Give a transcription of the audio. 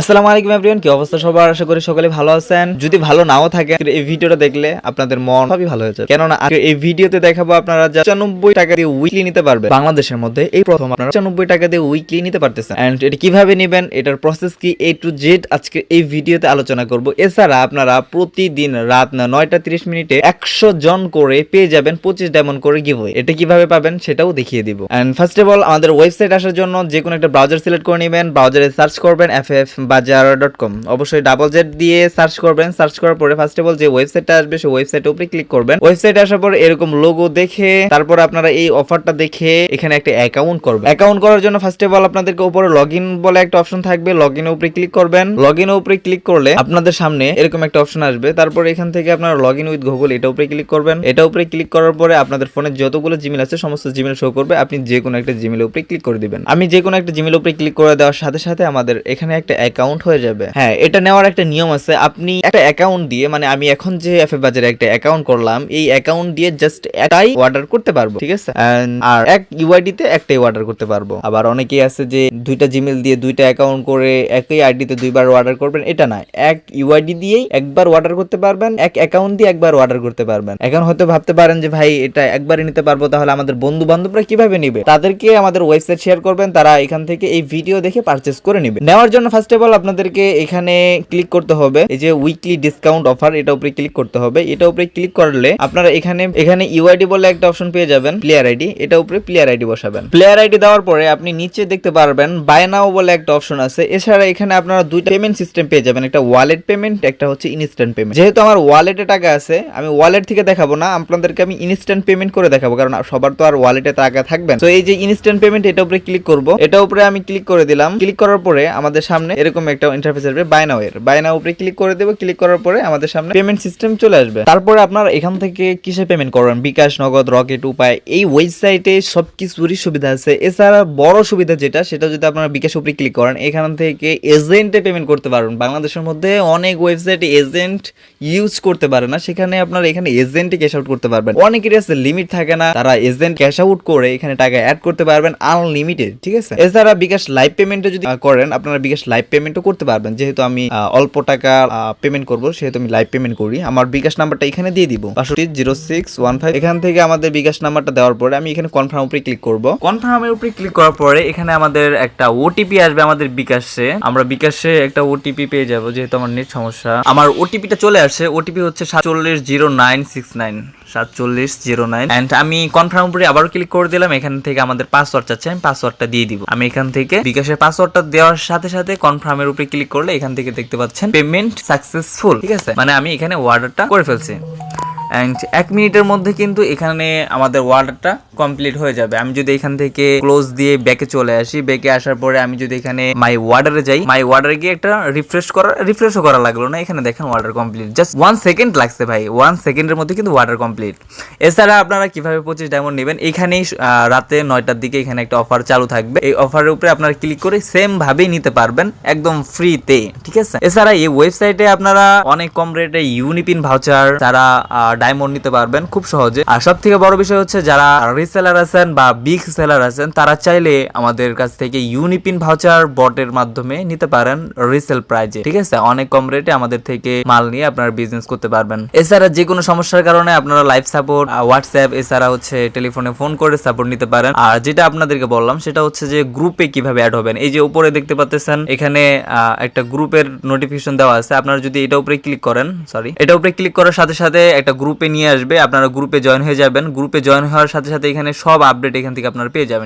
আসসালামু আলাইকুম এভরিওয়ান কি অবস্থা সবার? আশা করি সকলে ভালো আছেন। যদি ভালো নাও থাকে এই ভিডিওটা দেখলে আপনাদের মন সবই ভালো হয়ে যাবে। কেননা এই ভিডিওতে দেখাবো আপনারা যা পঁচানব্বই টাকা দিয়ে উইকলি নিতে পারবে বাংলাদেশের মধ্যে এই প্রথম আপনারা পঁচানব্বই টাকা দিয়ে উইকলি নিতে পারতেছেন। এন্ড এটা কীভাবে নেবেন, এটার প্রসেস কি এ টু জেড আজকে এই ভিডিওতে আলোচনা করব। এছাড়া আপনারা প্রতিদিন রাত না নয়টা তিরিশ মিনিটে একশো জন করে পেয়ে যাবেন পঁচিশ ডায়মন্ড করে গিভওয়ে এটা কীভাবে পাবেন সেটাও দেখিয়ে দিব। এন্ড ফার্স্ট অফ অল আমাদের ওয়েবসাইট আসার জন্য যে কোনো একটা ব্রাউজার সিলেক্ট করে নেবেন ব্রাউজারে সার্চ করবেন F F bazaar dot com অবশ্যই ডাবল জেড দিয়ে সার্চ করবেন। সার্চ করার পরে ফার্স্ট অফ অল যে ওয়েবসাইটটা আসবে, সেই ওয়েবসাইটের উপরে ক্লিক করবেন। ওয়েবসাইট আসার পর এরকম লোগো দেখে তারপর আপনারা এই অফারটা দেখে এখানে একটা অ্যাকাউন্ট করবেন। অ্যাকাউন্ট করার জন্য ফার্স্ট অফ অল আপনাদেরকে উপরে লগ ইন বলে একটা অপশন থাকবে। লগ ইনের উপরে ক্লিক করবেন। লগ ইনের উপরে ক্লিক করলে আপনাদের সামনে এরকম একটা অপশন আসবে। তারপর এখান থেকে আপনারা লগ ইন উইথ গুগল এটা উপরে ক্লিক করবেন। এটা উপরে ক্লিক করার পরে আপনাদের ফোনে যতগুলো জিমেল আছে, সমস্ত জিমেল শো করবে। আপনি যে কোনো একটা জিমেলের উপরে ক্লিক করে দিবেন। আমি যে কোনো একটা জিমেল উপরে ক্লিক করে দেওয়ার সাথে সাথে আমাদের এখানে একটা অ্যাকাউন্ট হয়ে যাবে। হ্যাঁ এটা নেওয়ার একটা নিয়ম আছে। আপনি একটা অ্যাকাউন্ট দিয়ে মানে আমি এখন যে এফ বাজারে একটা অ্যাকাউন্ট করলাম, এই অ্যাকাউন্ট দিয়ে জাস্ট একটাই অর্ডার করতে পারব, ঠিক আছে? আর এক ইউআইডি তে একটাই অর্ডার করতে পারব। আবার অনেকেই আছে যে দুইটা জিমেল দিয়ে দুইটা অ্যাকাউন্ট করে একই আইডি তে দুইবার অর্ডার করবেন, এটা না এক ইউআইডি দিয়েই একবার অর্ডার করতে পারবেন, এক অ্যাকাউন্ট দিয়ে একবার অর্ডার করতে পারবেন। এখন হয়তো ভাবতে পারেন যে, ভাই, এটা একবারই নিতে পারব, তাহলে আমাদের বন্ধু বান্ধবরা কীভাবে নিবে? তাদেরকে আমাদের ওয়েবসাইট শেয়ার করবেন, তারা এখান থেকে এই ভিডিও দেখে পারচেস করে নেবে। নেওয়ার জন্য ফার্স্ট অফ অল আপনাদেরকে এখানে ক্লিক করতে হবে। এই যে উইকলি ডিসকাউন্ট অফার এটা উপরে ক্লিক করতে হবে। এটা উপরে ক্লিক করলে আপনারা এখানে এখানে ইউআইডি বলে একটা অপশন পেয়ে যাবেন প্লেয়ার আইডি এটা উপরে প্লেয়ার আইডি বসাবেন। প্লেয়ার আইডি দেওয়ার পরে আপনি নিচে দেখতে পারবেন বাই নাও বলে একটা অপশন আছে। এছাড়া এখানে আপনারা দুইটা পেমেন্ট সিস্টেম পেয়ে যাবেন। একটা ওয়ালেট পেমেন্ট একটা হচ্ছে ইনস্ট্যান্ট পেমেন্ট যেহেতু আমার ওয়ালেটে টাকা আছে, আমি ওয়ালেট থেকে দেখাবো না, আপনাদেরকে আমি ইনস্ট্যান্ট পেমেন্ট করে দেখাবো, কারণ সবার তো আর ওয়ালেটে টাকা থাকবে না। তো এই যে ইনস্ট্যান্ট পেমেন্ট এটা উপরে ক্লিক করব। এটা উপরে আমি ক্লিক করে দিলাম। ক্লিক করার পরে আমাদের সামনে এরকম একটা ইন্টারফেস আসবে বাই নাও এর। বাই নাও উপরে ক্লিক করে দেবো ক্লিক করার পরে আমাদের সামনে পেমেন্ট সিস্টেম চলে আসবে। তারপরে আপনারা এখান থেকে কিসে পেমেন্ট করবেন? বিকাশ, নগদ রকেট উপায়, এই ওয়েবসাইটে সবকিছুরই সুবিধা আছে। এছাড়া বড় সুবিধা যেটা, সেটা যদি আপনারা বিকাশ উপরে ক্লিক করেন, এখান থেকে এজেন্টে পেমেন্ট করতে পারবেন। বাংলাদেশের মধ্যে অনেক ওয়েবসাইট এজেন্ট ইউজ করতে পারে না। সেখানে আপনারা এখানে এজেন্টে ক্যাশ আউট করতে পারবেন। অনেকেরই আছে লিমিট থাকে না, তারা এজেন্ট ক্যাশ আউট করে এখানে টাকা অ্যাড করতে পারবেন আনলিমিটেড ঠিক আছে? এছাড়া বিকাশ লাইভ পেমেন্টে যদি করেন, আপনারা বিকাশ লাইভ পেমেন্টও করতে পারবেন। যেহেতু আমি অল্প টাকা পেমেন্ট করব, সেহেতু আমি লাইভ পেমেন্ট করি। আমার বিকাশ নাম্বারটা এখানে দিয়ে দিব। পাঁচশো জিরো সিক্স ওয়ান ফাইভ এখান থেকে আমাদের বিকাশ নাম্বারটা দেওয়ার পরে আমি এখানে কনফার্ম উপরে ক্লিক করব। কনফার্মের উপরে ক্লিক করার পরে এখানে আমাদের একটা ওটিপি আসবে আমাদের বিকাশে। আমরা বিকাশে একটা ওটিপি পেয়ে যাব, যেহেতু আমার নেট সমস্যা। আমার ওটিপিটা চলে আসে। ওটিপি হচ্ছে সাতচল্লিশ জিরো নাইন সিক্স নাইন। সাতচল্লিশ, জিরো নাইন। অ্যান্ড আমি কনফার্ম উপরে আবারও ক্লিক করে দিলাম, এখান থেকে আমাদের পাসওয়ার্ড চাচ্ছে, আমি পাসওয়ার্ডটা দিয়ে দিব। আমি এখান থেকে বিকাশের পাসওয়ার্ডটা দেওয়ার সাথে সাথে কনফার্মের উপরে ক্লিক করলে এখান থেকে দেখতে পাচ্ছেন পেমেন্ট সাকসেসফুল ঠিক আছে? মানে আমি এখানে অর্ডারটা করে ফেলছি। অ্যান্ড এক মিনিটের মধ্যে কিন্তু এখানে আমাদের ওয়ার্ডারটা কমপ্লিট হয়ে যাবে। আমি যদি এখান থেকে ক্লোজ দিয়ে ব্যাকে চলে আসি ব্যাকে আসার পরে আমি যদি এখানে মাই ওয়ার্ডারে যাই মাই ওয়ার্ডারে গিয়ে একটা রিফ্রেশ করা রিফ্রেশও করা লাগল না। এখানে দেখেন order complete just one second লাগছে ভাই ওয়ান সেকেন্ডের মধ্যে কিন্তু ওয়ার্ডার কমপ্লিট এছাড়া আপনারা কীভাবে পঁচিশ ডায়মন্ড নেবেন, এখানেই রাতে নয়টার দিকে এখানে একটা অফার চালু থাকবে। এই অফারের উপরে আপনারা ক্লিক করে সেম ভাবেই নিতে পারবেন, একদম ফ্রিতে ঠিক আছে? এছাড়া এই ওয়েবসাইটে আপনারা অনেক কম রেটে ইউনিপিন ভাউচার যারা ডায়মন্ড নিতে পারবেন খুব সহজে। আর সব থেকে বড় বিষয় হচ্ছে যারা রিসেলার আছেন বা বিগ সেলার আছেন, তারা চাইলে আমাদের কাছ থেকে ইউনিপিন ভাউচার বটের মাধ্যমে নিতে পারেন রিসেল প্রাইজে ঠিক আছে? অনেক কম রেটে আমাদের থেকে মাল নিয়ে আপনারা বিজনেস করতে পারবেন। এছাড়া যে কোনো সমস্যার কারণে আপনারা লাইভ সাপোর্ট হোয়াটসঅ্যাপ এছাড়া হচ্ছে টেলিফোনে ফোন করে সাপোর্ট নিতে পারেন। আর যেটা আপনাদেরকে বললাম, সেটা হচ্ছে যে গ্রুপে কীভাবে অ্যাড হবেন। এই যে উপরে দেখতে পাচ্ছেন এখানে একটা গ্রুপের নোটিফিকেশন দেওয়া আছে। আপনারা যদি এটা উপরে ক্লিক করেন সরি এটা উপরে ক্লিক করার সাথে সাথে একটা গ্রুপে নিয়ে আসবে, আপনারা গ্রুপে জয়েন হয়ে যাবেন। গ্রুপে জয়েন হওয়ার সাথে সাথে এখানে সব আপডেট এখান থেকে আপনারা পেয়ে যাবেন।